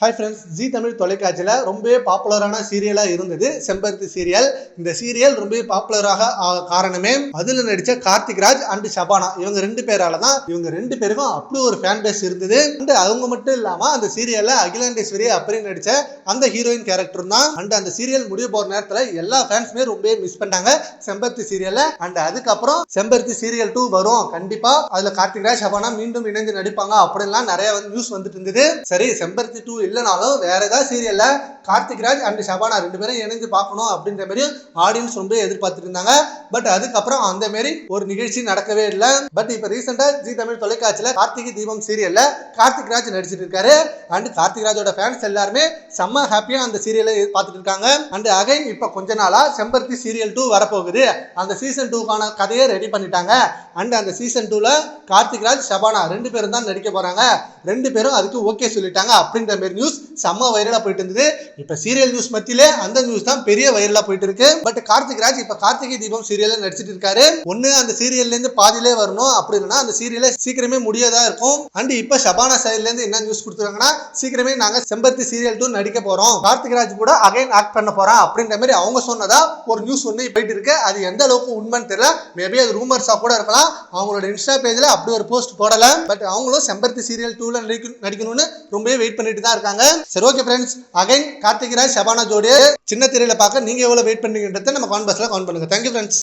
Hi friends G Tamil தொலைக்காட்சியில் ரொம்பவே பாப்புலரான சீரியலாக இருந்தது செம்பருத்தி சீரியல் இந்த சீரியல் ரொம்பவே பாப்புலராக ஆக காரணமே அதில் நடித்த கார்த்திக் ராஜ் அண்டு ஷபானா. இவங்க ரெண்டு பேரால தான் இவங்க ரெண்டு பேருக்கும் அப்படி ஒரு ஃபேன் பேஸ் இருந்தது. அண்ட் அவங்க மட்டும் இல்லாமல் அந்த சீரியலில் அகிலாண்டேஸ்வரி அப்படின்னு நடித்த அந்த ஹீரோயின் கேரக்டர் தான். அண்ட் அந்த சீரியல் முடிய போகிற நேரத்தில் எல்லா ஃபேன்ஸுமே ரொம்பவே மிஸ் பண்ணாங்க செம்பருத்தி சீரியலை அண்ட் அதுக்கப்புறம் செம்பருத்தி சீரியல் டூ வரும். கண்டிப்பாக அதில் கார்த்திக் ராஜ் ஷபானா மீண்டும் இணைந்து நடிப்பாங்க அப்படின்லாம் நிறைய வந்து நியூஸ் வந்துட்டு இருந்தது. சரி செம்பருத்தி டூ இல்லைனாலும் வேற ஏதாவது சீரியல்ல கார்த்திக் ராஜ் அண்ட் ஷபானா ரெண்டு பேரும் இணைஞ்சு பார்க்கணும் அப்படின்ற மாதிரி ஆடியன்ஸ் ரொம்ப எதிர்பார்த்துட்டு இருந்தாங்க பட் அதுக்கப்புறம் அந்த மாதிரி ஒரு நிகழ்ச்சி நடக்கவே இல்லை. பட் இப்போ ரீசெண்டாக ஜி தமிழ் தொலைக்காட்சியில் கார்த்திகை தீபம் சீரியல்ல கார்த்திக் ராஜ் நடிச்சிட்டு இருக்காரு. அண்ட் கார்த்திக் ராஜோட ஃபேன்ஸ் எல்லாருமே செம்ம ஹாப்பியா அந்த சீரியலை பார்த்துட்டு இருக்காங்க. அண்ட் அகைன் இப்போ கொஞ்ச நாளா செம்பருத்தி சீரியல் டூ வரப்போகுது. அந்த சீசன் டூக்கான கதையை ரெடி பண்ணிட்டாங்க. அண்ட் அந்த சீசன் டூல கார்த்திக் ராஜ் ஷபானா ரெண்டு பேரும் தான் நடிக்க போறாங்க. ரெண்டு பேரும் அதுக்கு ஓகே சொல்லிட்டாங்க அப்படின்ற மாரி நியூஸ் செம்ம வைரலாக போயிட்டு இருந்தது. இப்போ சீரியல் நியூஸ் மத்தியிலே அந்த நியூஸ் தான் பெரிய வைரலாக போயிட்டு இருக்கு. பட் கார்த்திக் ராஜ் இப்போ கார்த்திகை தீபம் சீரியலில் நடிச்சிட்டு இருக்காரு. ஒன்று அந்த சீரியல்லேருந்து பாதியிலே வரணும். அப்படி இல்லைன்னா அந்த சீரியலை சீக்கிரமே முடியாதா இருக்கும். அண்ட் இப்போ ஷபானா சைட்லேருந்து என்ன நியூஸ் கொடுத்துருக்காங்கன்னா சீக்கிரமே நாங்கள் செம்பருத்தி சீரியல் டூ நடிக்க போகிறோம் கார்த்திக் ராஜ் கூட அகைன் ஆக்ட் பண்ண போகிறோம் அப்படின்ற மாதிரி அவங்க சொன்னதா ஒரு நியூஸ் ஒன்று போயிட்டு இருக்கு. அது எந்த அளவுக்கு உண்மைன்னு தெரியல. மேபி அது ரூமர்ஸாக கூட இருக்கலாம். அவங்களோட இன்ஸ்டா பேஜில் அப்படி ஒரு போஸ்ட் போடலை. பட் அவங்களும் செம்பருத்தி சீரியல் டூல நடிக்கணும்னு ரொம்பவே வெயிட் பண்ணிட்டு தான் இருக்காங்க. சரி okay friends again Karthik Raj Shabana ஜோடியை சின்ன திரையில பார்க்க நீங்க எவ்வளவு வெயிட் பண்ணீங்கன்றதை நம்ம கான்பர்ஸ்ல கவுண்ட் பண்ணுங்க. Thank you friends